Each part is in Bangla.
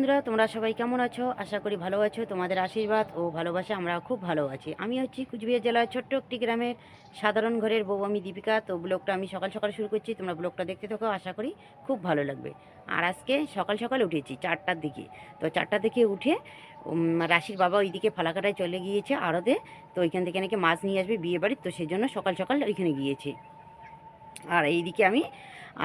বন্ধুরা, তোমরা সবাই কেমন আছো? আশা করি ভালো আছো। তোমাদের আশীর্বাদ ও ভালোবাসা, আমরা খুব ভালো আছি। আমি হচ্ছি কুচবিহার জেলার ছোট্ট একটি গ্রামের সাধারণ ঘরের বউ, আমি দীপিকা। তো ব্লগটা আমি সকাল সকাল শুরু করছি। তোমরা ব্লগটা দেখতে থাকো, আশা করি খুব ভালো লাগবে। আর আজকে সকাল সকাল উঠেছি, চারটার দিকে। তো চারটার দিকে উঠে রাশির বাবা ওইদিকে ফালাকাটায় চলে গিয়েছে আড়তে। তো ওইখান থেকে নাকি মাছ নিয়ে আসবে বিয়ে বাড়ির তো সেই জন্য সকাল সকাল ওইখানে গিয়েছে। আর এইদিকে আমি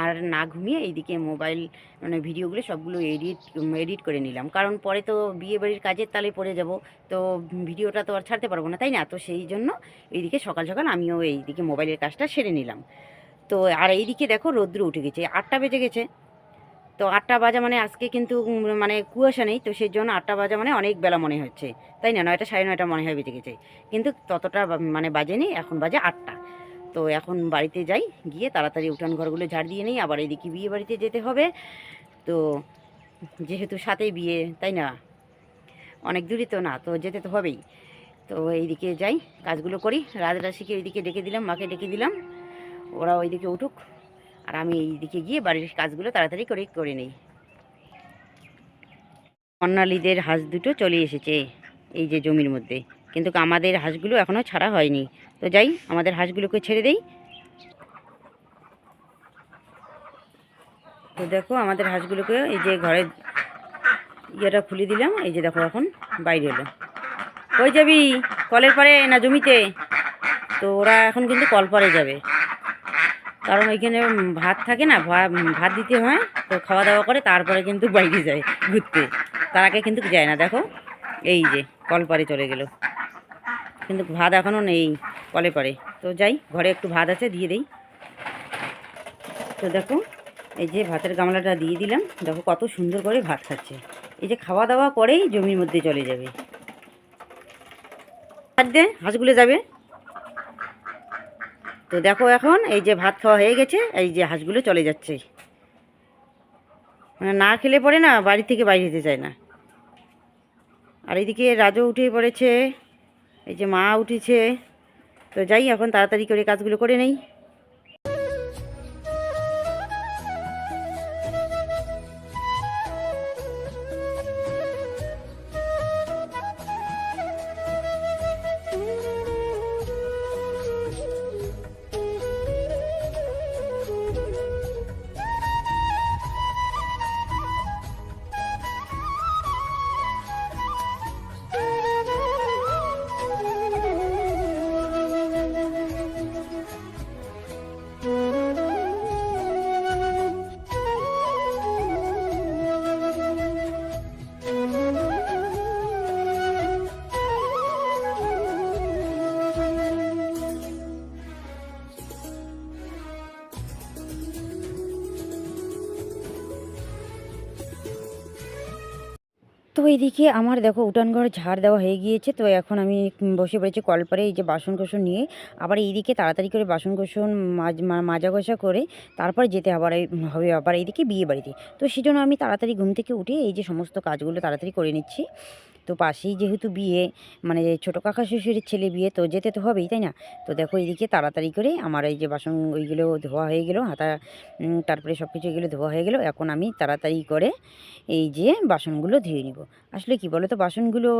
আর না ঘুমিয়ে এইদিকে মোবাইল মানে ভিডিওগুলো সবগুলো এডিট এডিট করে নিলাম। কারণ পরে তো বিয়ে বাড়ির কাজের তালে পড়ে যাব, তো ভিডিওটা তো আর ছাড়তে পারব না, তাই না? তো সেই জন্য এইদিকে সকাল সকাল আমিও এইদিকে মোবাইলের কাজটা সেরে নিলাম। তো আর এইদিকে দেখো রৌদ্র উঠে গেছে, আটটা বেজে গেছে। তো আটটা বাজা মানে আজকে কিন্তু মানে কুয়াশা নেই, তো সেই জন্য আটটা বাজা মানে অনেক বেলা মনে হচ্ছে। তাই না? নয়টা সাড়ে নয়টা মনে হয় বেজে গেছে। কিন্তু ততটা মানে বাজেনি, এখন বাজে আটটা। তো এখন বাড়িতে যাই, গিয়ে তাড়াতাড়ি উঠান ঘরগুলো ঝাড় দিয়ে নিই, আবার এদিকে বিয়ে বাড়িতে যেতে হবে। তো যেহেতু সাথে বিয়ে, তাই না? অনেক দূরই তো না, তো যেতে তো হবেই। তো এইদিকে যাই, কাজগুলো করি। রাজরাশিকে এইদিকে ডেকে দিলাম, মাকে ডেকে দিলাম। ওরা ওইদিকে উঠুক, আর আমি এইদিকে গিয়ে বাড়ির কাজগুলো তাড়াতাড়ি করে করে নিই। কন্যালীদের হাঁস দুটো চলে এসেছে, এই যে জমির মধ্যে। কিন্তু আমাদের হাঁসগুলো এখনও ছাড়া হয়নি। তো যাই, আমাদের হাঁসগুলোকে ছেড়ে দেই। তো দেখো, আমাদের হাঁসগুলোকে এই যে ঘরের ইয়েটা খুলে দিলাম। এই যে দেখো এখন বাইরে এলো। কই যাবি? কলের পারে না জমিতে? তো ওরা এখন কিন্তু কল পারে যাবে। কারণ ওইখানে ভাত থাকে না ভাত দিতে হয়, তো খাওয়া দাওয়া করে, তারপরে কিন্তু বাইরে যায় ঘুরতে। তার আগে কিন্তু যায় না। দেখো, এই যে কল পারে চলে গেল। কিন্তু ভাত এখনও নেই, কলে পরে তো যাই, ঘরে একটু ভাত আছে, দিয়ে দেই। তো দেখো, এই যে ভাতের গামলাটা দিয়ে দিলাম। দেখো কত সুন্দর করে ভাত খাচ্ছে। এই যে খাওয়া দাওয়া করেই জমির মধ্যে চলে যাবে। ভাত দে, হাঁসগুলো যাবে। তো দেখো এখন, এই যে ভাত খাওয়া হয়ে গেছে, এই যে হাঁসগুলো চলে যাচ্ছে। মানে না খেলে পরে না, বাড়ি থেকে বাইরে যেতে চায় না। আর এইদিকে রাজও উঠে পড়েছে। এই যে মা উঠেছে। তো যাই এখন তাড়াতাড়ি করে কাজগুলো করে নেই। তো এইদিকে আমার দেখো উঠান ঘর ঝাড় দেওয়া হয়ে গিয়েছে, তো এখন আমি বসে পড়েছি কলপারে এই যে বাসন কোসন নিয়ে। আবার এইদিকে তাড়াতাড়ি করে বাসন কোসন মাজ ঘষা করে তারপর যেতে আবার হবে আবার এইদিকে বিয়ে বাড়িতে তো সেজন্য আমি তাড়াতাড়ি ঘুম থেকে উঠে এই যে সমস্ত কাজগুলো তাড়াতাড়ি করে নিচ্ছি। তো পাশেই যেহেতু বিয়ে মানে ছোটো কাকা শ্বশুরের ছেলে বিয়ে, তো যেতে তো হবেই, তাই না? তো দেখো এইদিকে তাড়াতাড়ি করে আমার এই যে বাসন ওইগুলো ধোয়া হয়ে গেলো, হাতা তারপরে সব কিছু এগুলো ধোয়া হয়ে গেলো, এখন আমি তাড়াতাড়ি করে এই যে বাসনগুলো ধুয়ে নিব। আসলে কি বলো তো বাসনগুলো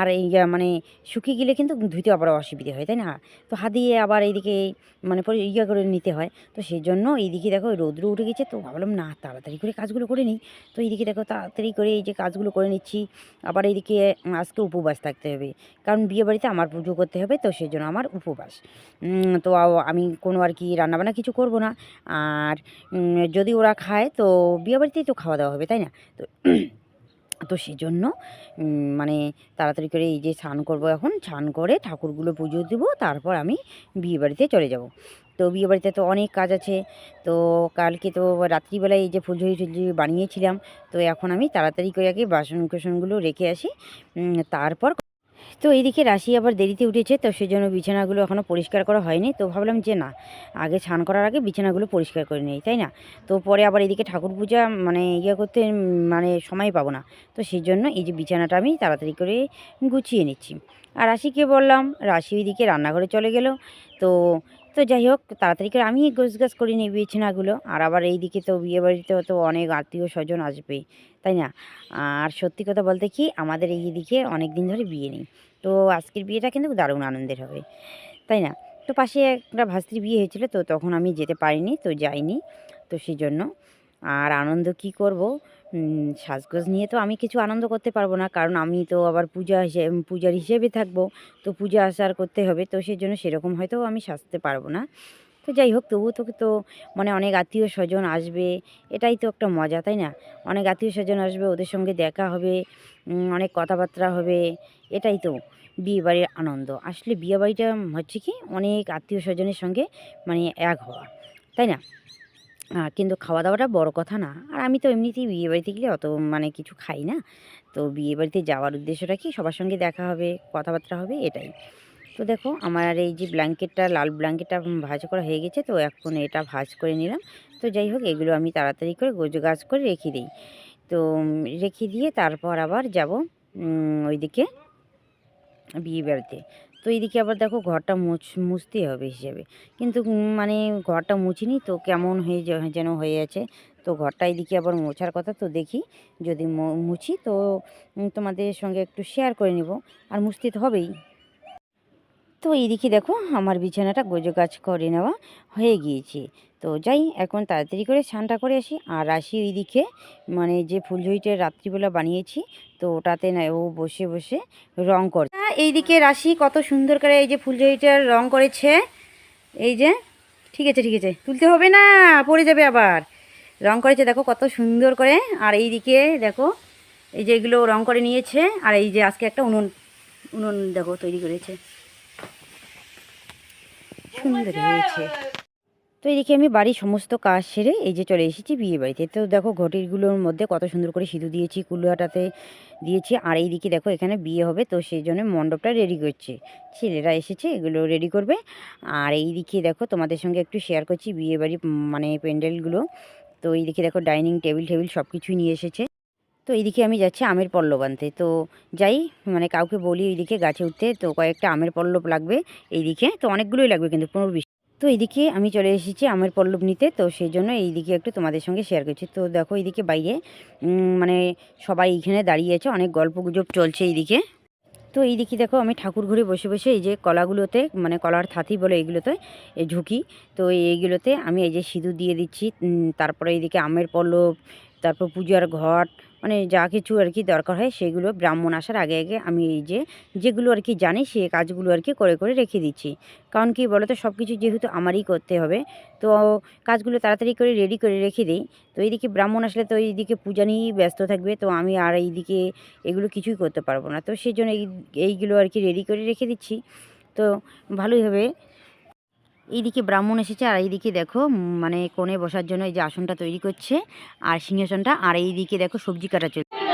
আর এই মানে শুকিয়ে গেলে কিন্তু ধুতে আবার অসুবিধে হয়, তাই না? তো হাত দিয়ে আবার এইদিকে মানে পরে ইয়ে করে নিতে হয়। তো সেই জন্য এইদিকে দেখো রৌদ্র উঠে গেছে, তো ভাবলাম না, তাড়াতাড়ি করে কাজগুলো করে নিই। তো এইদিকে দেখো তাড়াতাড়ি করে এই যে কাজগুলো করে নিচ্ছি। আবার এইদিকে উম, আজকে উপবাস থাকতে হবে। কারণ বিয়ে বাড়িতে আমার পুজো করতে হবে তো সেই জন্য আমার উপবাস। তো আমি কোনো আর কি রান্নাবান্না কিছু করব না। আর যদি ওরা খায় তো বিয়ে বাড়িতেই তো খাওয়া দাওয়া হবে তাই না? তো তো সেজন্য মানে তাড়াতাড়ি করে এই যে স্নান করব এখন স্নান করে ঠাকুরগুলো পুজো দেবো তারপর আমি বিয়ে বাড়িতে চলে যাব। তো বিয়ে বাড়িতে তো অনেক কাজ আছে। তো কালকে তো রাত্রিবেলায় এই যে ফুলঝুরি টুলঝুরি বানিয়েছিলাম, তো এখন আমি তাড়াতাড়ি করে আগে বাসন কোসনগুলো রেখে আসি। তারপর তো এইদিকে রাশি আবার দেরিতে উঠেছে, তো সেই জন্য বিছানাগুলো এখনও পরিষ্কার করা হয়নি। তো ভাবলাম যে না, আগে স্নান করার আগে বিছানাগুলো পরিষ্কার করে নেই, তাই না? তো পরে আবার এদিকে ঠাকুর পূজা মানে ইয়ে করতে মানে সময় পাবো না। তো সেই জন্য এই যে বিছানাটা আমি তাড়াতাড়ি করে গুছিয়ে নিচ্ছি। আর রাশিকে বললাম, রাশি ওইদিকে রান্নাঘরে চলে গেল। তো তো যাই হোক তাড়াতাড়ি করে আমি গোছ গাছ করে নিই বিছানাগুলো। আর আবার এই দিকে তো বিয়ে বাড়িতেও তো অনেক আত্মীয় স্বজন আসবে, তাই না? আর সত্যি কথা বলতে কি, আমাদের এই দিকে অনেক দিন ধরে বিয়ে নেই। তো আজকের বিয়েটা কিন্তু দারুণ আনন্দের হবে, তাই না? তো পাশে একটা ভাস্তির বিয়ে হয়েছিল, তো তখন আমি যেতে পারিনি, তো যাইনি, তো সেই জন্য আর আনন্দ কি করব? সাজগোজ নিয়ে তো আমি কিছু আনন্দ করতে পারব না, কারণ আমি তো আবার পূজা হিসেবে, পূজার হিসেবে থাকব, তো পূজা আচার করতে হবে, তো সেই জন্য সেরকম হয়তো আমি সাজতে পারব না। তো যাই হোক, তবুও তো তো মানে অনেক আত্মীয় স্বজন আসবে, এটাই তো একটা মজা, তাই না? অনেক আত্মীয় স্বজন আসবে, ওদের সঙ্গে দেখা হবে অনেক কথাবার্তা হবে, এটাই তো বিয়ে বাড়ির আনন্দ। আসলে বিয়ে বাড়িটা হচ্ছে কি, অনেক আত্মীয় স্বজনের সঙ্গে মানে এক হওয়া, তাই না? কিন্তু খাওয়া দাওয়াটা বড় কথা না। আর আমি তো এমনিতেই বিয়ে বাড়িতে গেলে অত মানে কিছু খাই না। তো বিয়ে বাড়িতে যাওয়ার উদ্দেশ্যটা কি? সবার সঙ্গে দেখা হবে, কথাবার্তা হবে, এটাই। তো দেখো, আমার এই যে ব্ল্যাঙ্কেটটা, লাল ব্ল্যাঙ্কেটটা ভাজ করা হয়ে গেছে, তো এখন এটা ভাজ করে নিলাম। তো যাই হোক, এগুলো আমি তাড়াতাড়ি করে গোজ গাছ করে রেখে দিই। তো রেখে দিয়ে তারপর আবার যাব ওইদিকে বিয়ে বাড়িতে। তো এদিকে আবার দেখো ঘরটা মুছ, মুছতে হবে হিসেবে। কিন্তু মানে ঘরটা মুছিনি তো কেমন হয়ে যেন হয়ে আছে। তো ঘরটা এদিকে আবার মোছার কথা তো দেখি। যদি মুছি তো তোমাদের সঙ্গে একটু শেয়ার করে নেব। আর মুছতে তো হবেই। তো এই এইদিকে দেখো, আমার বিছানাটা গোজো গাছ করে নেওয়া হয়ে গিয়েছে। তো যাই, এখন তাড়াতাড়ি করে স্নানটা করে আসি। আর আসি ওইদিকে মানে যে ফুলঝুরিটা রাত্রিবেলা বানিয়েছি, তো ওটাতে না ও বসে বসে রং করে এইদিকে রাশি কত সুন্দর করে এই যে ফুলঝুরিটার রং করেছে। এই যে, ঠিক আছে ঠিক আছে, তুলতে হবে না, পড়ে যাবে আবার। রং করেছে, দেখো কত সুন্দর করে। আর এইদিকে দেখো, এই যে এগুলো রং করে নিয়েছে। আর এই যে আজকে একটা উনুন উনুন দেখো তৈরি করেছে। সুন্দর হয়েছে। তো এদিকে আমি বাড়ির সমস্ত কাজ সেরে এই যে চলে এসেছি বিয়ে বাড়িতে। তো দেখো ঘটিগুলোর মধ্যে কত সুন্দর করে সিঁদুর দিয়েছি কুলাটাতে দিয়েছি। আর এইদিকে দেখো এখানে বিয়ে হবে, তো সেই জন্য মণ্ডপটা রেডি করছে। ছেলেরা এসেছে, এগুলো রেডি করবে। আর এইদিকে দেখো তোমাদের সঙ্গে একটু শেয়ার করছি বিয়ে বাড়ি মানে প্যান্ডেলগুলো। তো এইদিকে দেখো ডাইনিং টেবিল টেবিল সব কিছুই নিয়ে এসেছে। তো এইদিকে আমি যাচ্ছি আমের পল্লব আনতে। তো যাই মানে কাউকে বলি এইদিকে গাছে উঠতে, তো কয়েকটা আমের পল্লব লাগবে এইদিকে, তো অনেকগুলোই লাগবে কিন্তু পনেরো বিশ তো এইদিকে আমি চলে এসেছি আমের পল্লব নিতে, তো সেই জন্য এইদিকে একটু তোমাদের সঙ্গে শেয়ার করছি। তো দেখো এইদিকে বাইরে মানে সবাই এইখানে দাঁড়িয়ে আছে, অনেক গল্প গুজব চলছে এইদিকে। তো এইদিকে দেখো আমি ঠাকুর ঘরে বসে বসে এই যে কলাগুলোতে মানে কলার থাতি বলে এইগুলোতে এই ঝুঁকি, তো এইগুলোতে আমি এই যে সিঁদুর দিয়ে দিচ্ছি তারপরে এইদিকে আমের পল্লব তারপর পূজার ঘট মানে যা কিছু আর কি দরকার হয় সেগুলো ব্রাহ্মণ আসার আগে আগে আমি এই যে, যেগুলো আর কি জানি সে কাজগুলো আর কি করে করে রেখে দিচ্ছি। কারণ কি বলো তো সব কিছু যেহেতু আমারই করতে হবে, তো কাজগুলো তাড়াতাড়ি করে রেডি করে রেখে দিই। তো এইদিকে ব্রাহ্মণ আসলে তো এইদিকে পূজা নিয়েই ব্যস্ত থাকবে, তো আমি আর এইদিকে এগুলো কিছুই করতে পারব না। তো সেই জন্য এই, এইগুলো আর কি রেডি করে রেখে দিচ্ছি। তো ভালোই হবে। এইদিকে ব্রাহ্মণ এসেছে আর এইদিকে দেখো মানে কোণে বসার জন্য এই যে আসনটা তৈরি করছে আর সিংহাসনটা, আর এইদিকে দেখো সবজি কাটা চলছে।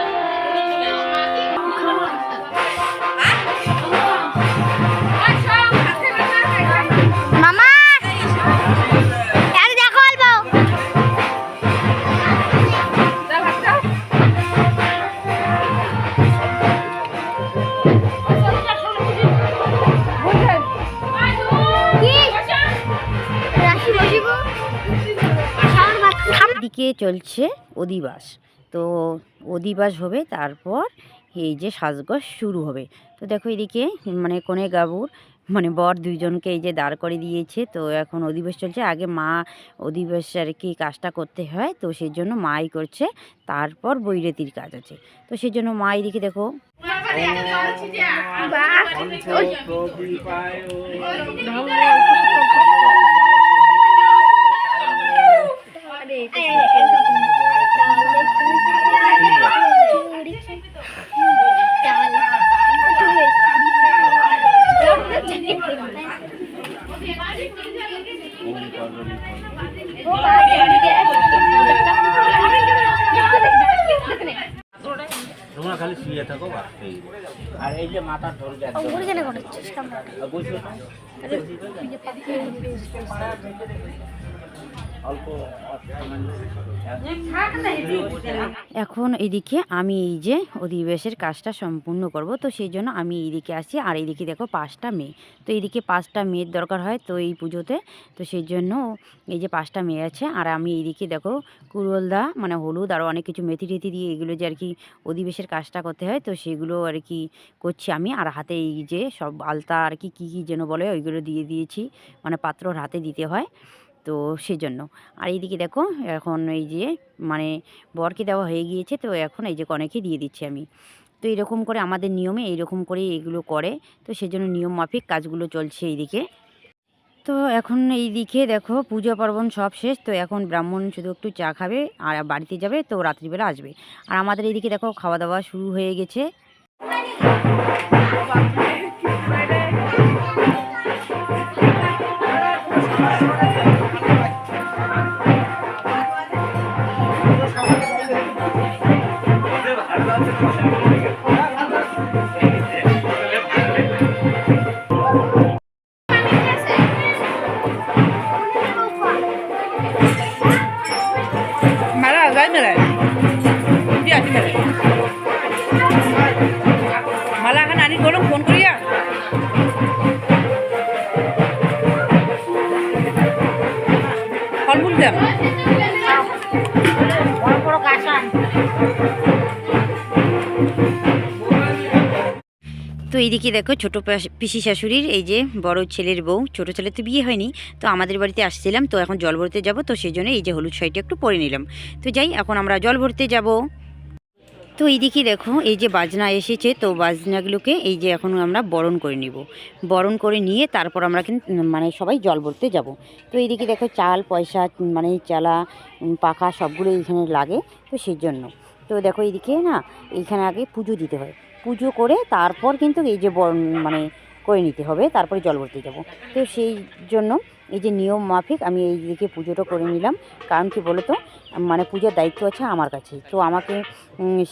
এদিকে চলছে অধিবাস তো অধিবাস হবে তারপর এই যে সাজগোজ শুরু হবে তো দেখো এদিকে মানে কোনে গাবুর মানে বর দুইজনকে এই যে দাঁড় করে দিয়েছে তো এখন অধিবাস চলছে আগে মা অধিবাস আর কি কাজটা করতে হয় তো সেই জন্য মাই করছে তারপর বৈরতির কাজ আছে তো সেই জন্য মা এদিকে দেখো তোমরা খালি শুয়ে থাকো আর এই যে মাথার ধরে যাচ্ছে ওখানে এখন এদিকে আমি এই যে অধিবেশের কাজটা সম্পূর্ণ করব, তো সেই জন্য আমি এইদিকে আসি। আর এইদিকে দেখো পাঁচটা মেয়ে। তো এইদিকে পাঁচটা মেয়ের দরকার হয় তো এই পুজোতে। তো সেই জন্য এই যে পাঁচটা মেয়ে আছে, আর আমি এইদিকে দেখো কুরলদা মানে হলুদ আরও অনেক কিছু মেথি টেথি দিয়ে এগুলো যে আর কি অধিবেশের কাজটা করতে হয়, তো সেগুলো আর কি করছি আমি। আর হাতে এই যে সব আলতা আর কি, কী কী যেন বলে, ওইগুলো দিয়ে দিয়েছি। মানে পাত্রর হাতে দিতে হয়। তো সেজন্য। আর এইদিকে দেখো, এখন এই যে মানে বরকে দেওয়া হয়ে গিয়েছে, তো এখন এই যে কনেকে দিয়ে দিচ্ছি আমি। তো এরকম করে আমাদের নিয়মে এইরকম করে এগুলো করে, তো সেজন্য নিয়ম মাফিক কাজগুলো চলছে এইদিকে। তো এখন এই দিকে দেখো, পূজা পার্বণ সব শেষ, তো এখন ব্রাহ্মণ শুধু একটু চা খাবে, আর বাড়িতে যাবে, তো রাত্রিবেলা আসবে। আর আমাদের এইদিকে দেখো, খাওয়া দাওয়া শুরু হয়ে গেছে। এইদিকে দেখো ছোটো পিসি শাশুড়ির এই যে বড় ছেলের বউ। ছোটো ছেলে তো বিয়ে হয়নি। তো আমাদের বাড়িতে আসছিলাম, তো এখন জল ভরতে যাব, তো সেই জন্য এই যে হলুদ শাড়িটা একটু পরে নিলাম। তো যাই, এখন আমরা জল ভরতে যাব। তো এইদিকে দেখো, এই যে বাজনা এসেছে, তো বাজনাগুলোকে এই যে এখন আমরা বরণ করে নিব। বরণ করে নিয়ে তারপর আমরা কিন্তু মানে সবাই জল ভরতে যাব। তো এইদিকে দেখো চাল, পয়সা মানে চালা পাখা সবগুলো এইখানে লাগে, তো সেই জন্য তো দেখো এইদিকে না, এইখানে আগে পুজো দিতে হয়। পুজো করে তারপর কিন্তু এই যে বরণ মানে করে নিতে হবে, তারপরে জল ভরতে যাব তো সেই জন্য এই যে নিয়ম মাফিক আমি এই দিকে পুজোটা করে নিলাম। কারণ কি বলো তো মানে পুজোর দায়িত্ব আছে আমার কাছে। তো আমাকে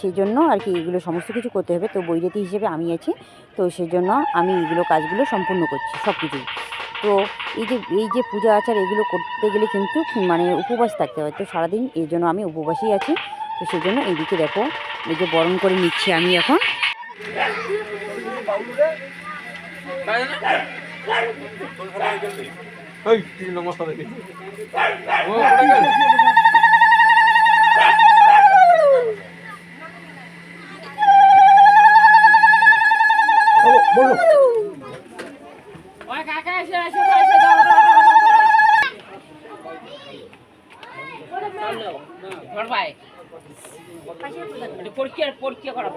সেই জন্য আর কি এগুলো সমস্ত কিছু করতে হবে। তো বৈরাতি হিসেবে আমি আছি। তো সেই জন্য আমি এগুলো কাজগুলো সম্পূর্ণ করছি, সব কিছুই। তো এই যে এই যে পূজা আচার এগুলো করতে গেলে কিন্তু মানে উপবাস থাকতে হয়। তো সারাদিন এই জন্য আমি উপবাসই আছি। তো সেই জন্য এইদিকে দেখো, এই যে বরণ করে নিচ্ছি আমি এখন। ¡Ay, qué no más de aquí! ¡Vamos. পরীক্ষা করা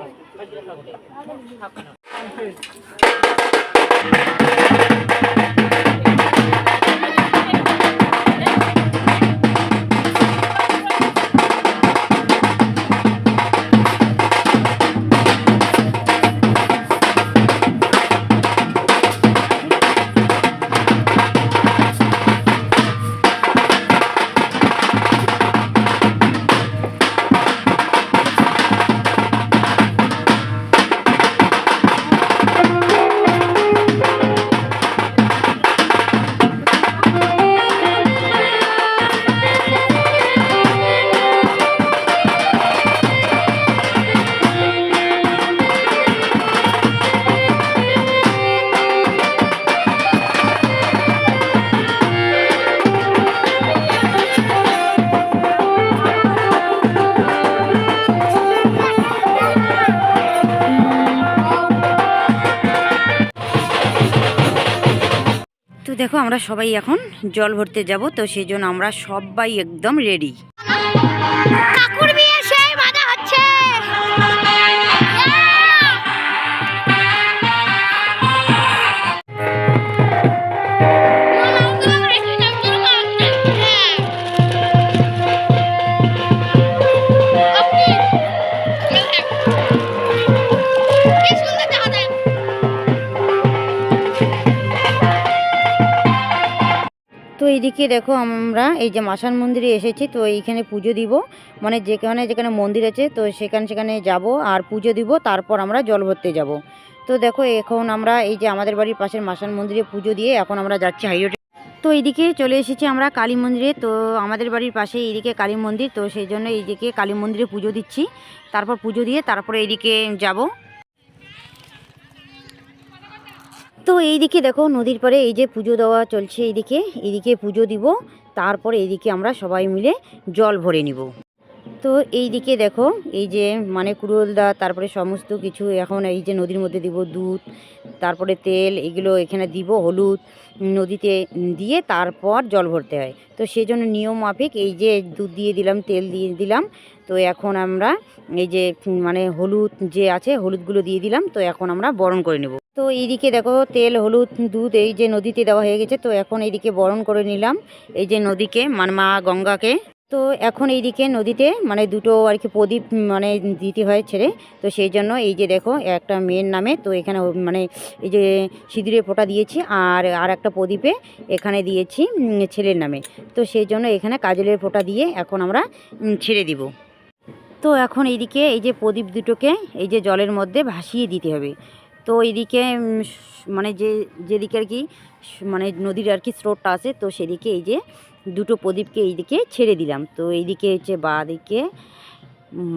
দেখো আমরা সবাই এখন জল ভরতে যাব তো সেই জন্য আমরা সবাই একদম রেডি এইদিকে দেখো আমরা, এই যে মাসান মন্দিরে এসেছি, তো এইখানে পুজো দিব। মানে যেখানে যেখানে মন্দির আছে, তো সেখানে সেখানে যাব আর পুজো দিব, তারপর আমরা জল ভরতে যাব। তো দেখো এখন আমরা এই যে আমাদের বাড়ির পাশের মাসান মন্দিরে পুজো দিয়ে এখন আমরা যাচ্ছি হাইরোডে তো এইদিকে চলে এসেছি আমরা কালী মন্দিরে, তো আমাদের বাড়ির পাশে এইদিকে কালী মন্দির, তো সেই জন্য এইদিকে কালী মন্দিরে পুজো দিচ্ছি। তারপর পুজো দিয়ে তারপরে এইদিকে যাব। তো এইদিকে দেখো নদীর পাড়ে এই যে পুজো দেওয়া চলছে এইদিকে এইদিকে পুজো দিব, তারপরে এইদিকে আমরা সবাই মিলে জল ভরে নিব। তো এইদিকে দেখো, এই যে মানে কুড়োলদা, তারপরে সমস্ত কিছু এখন এই যে নদীর মধ্যে দিব দুধ, তারপরে তেল, এগুলো এখানে দিব হলুদ, নদীতে দিয়ে তারপর জল ভরতে হয়। তো সেই জন্য নিয়ম মাফিক এই যে দুধ দিয়ে দিলাম, তেল দিয়ে দিলাম, তো এখন আমরা এই যে মানে হলুদ যে আছে, হলুদগুলো দিয়ে দিলাম, তো এখন আমরা বরণ করে নেব। তো এইদিকে দেখো তেল, হলুদ, দুধ এই যে নদীতে দেওয়া হয়ে গেছে, তো এখন এইদিকে বরণ করে নিলাম, এই যে নদীকে মানে মা গঙ্গাকে। তো এখন এইদিকে নদীতে মানে দুটো আর কি প্রদীপ মানে দিতে হয় ছেড়ে, তো সেই জন্য এই যে দেখো একটা মেয়ের নামে, তো এখানে মানে এই যে সিঁদুরের ফোঁটা দিয়েছি আর আর একটা প্রদীপে এখানে দিয়েছি ছেলের নামে। তো সেই জন্য এখানে কাজলের ফোঁটা দিয়ে এখন আমরা ছেড়ে দিব। তো এখন এইদিকে এই যে প্রদীপ দুটোকে এই যে জলের মধ্যে ভাসিয়ে দিতে হবে। তো এদিকে মানে যে, যেদিকে আর কি মানে নদীর আর কি স্রোতটা আছে, তো সেদিকে এই যে দুটো প্রদীপকে এইদিকে ছেড়ে দিলাম। তো এইদিকে হচ্ছে বা দিকে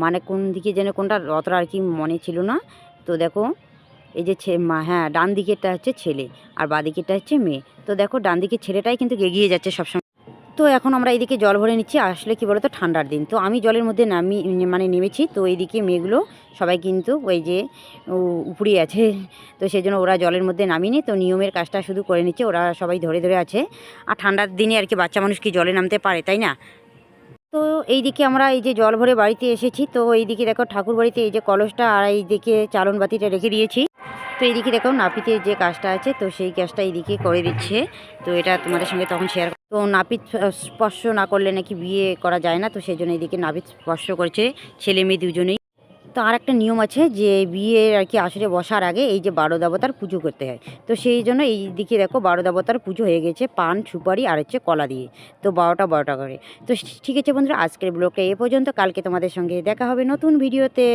মানে কোন দিকে যেন কোনটা অতটা আর কি মনে ছিল না। তো দেখো, এই যে হ্যাঁ ডান দিকেরটা হচ্ছে ছেলে আর বাঁ দিকেরটা হচ্ছে মেয়ে। তো দেখো, ডান দিকের ছেলেটাই কিন্তু এগিয়ে যাচ্ছে সবসময়। তো এখন আমরা এইদিকে জল ভরে নিচ্ছি। আসলে কি বলতো, ঠান্ডার দিন। তো আমি জলের মধ্যে নামি মানে নেমেছি। তো এইদিকে মেয়েগুলো সবাই কিন্তু ওই যে উপরে আছে। তো সেই জন্য ওরা জলের মধ্যে নামিনি। তো নিয়মের কাজটা শুধু করে নিচ্ছে। ওরা সবাই ধরে ধরে আছে। আর ঠান্ডার দিনে আর কি বাচ্চা মানুষ কি জলে নামতে পারে, তাই না? তো এইদিকে আমরা এই যে জল ভরে বাড়িতে এসেছি। তো এইদিকে দেখো ঠাকুর বাড়িতে এই যে কলসটা আর এইদিকে চালন বাতিটা রেখে দিয়েছি। তো এইদিকে দেখো নাপিতের যে কাজটা আছে, তো সেই কাজটা এইদিকে করে দিচ্ছে। তো এটা তোমাদের সঙ্গে তখন শেয়ার তো নাপিত স্পর্শ না করলে নাকি বিয়ে করা যায় না, তো সেই জন্য এইদিকে নাপিত স্পর্শ করেছে, ছেলে মেয়ে দুজনেই। তো আর একটা নিয়ম আছে যে বিয়ে আর কি আসরে বসার আগে এই যে বারো দেবতার পুজো করতে হয়। তো সেই জন্য এই দিকে দেখো বারো দেবতার পুজো হয়ে গেছে পান, সুপারি আর হচ্ছে কলা দিয়ে। তো বারোটা বারোটা করে। তো ঠিক আছে বন্ধুরা, আজকের ব্লগটা এ পর্যন্ত। কালকে তোমাদের সঙ্গে দেখা হবে নতুন ভিডিওতে।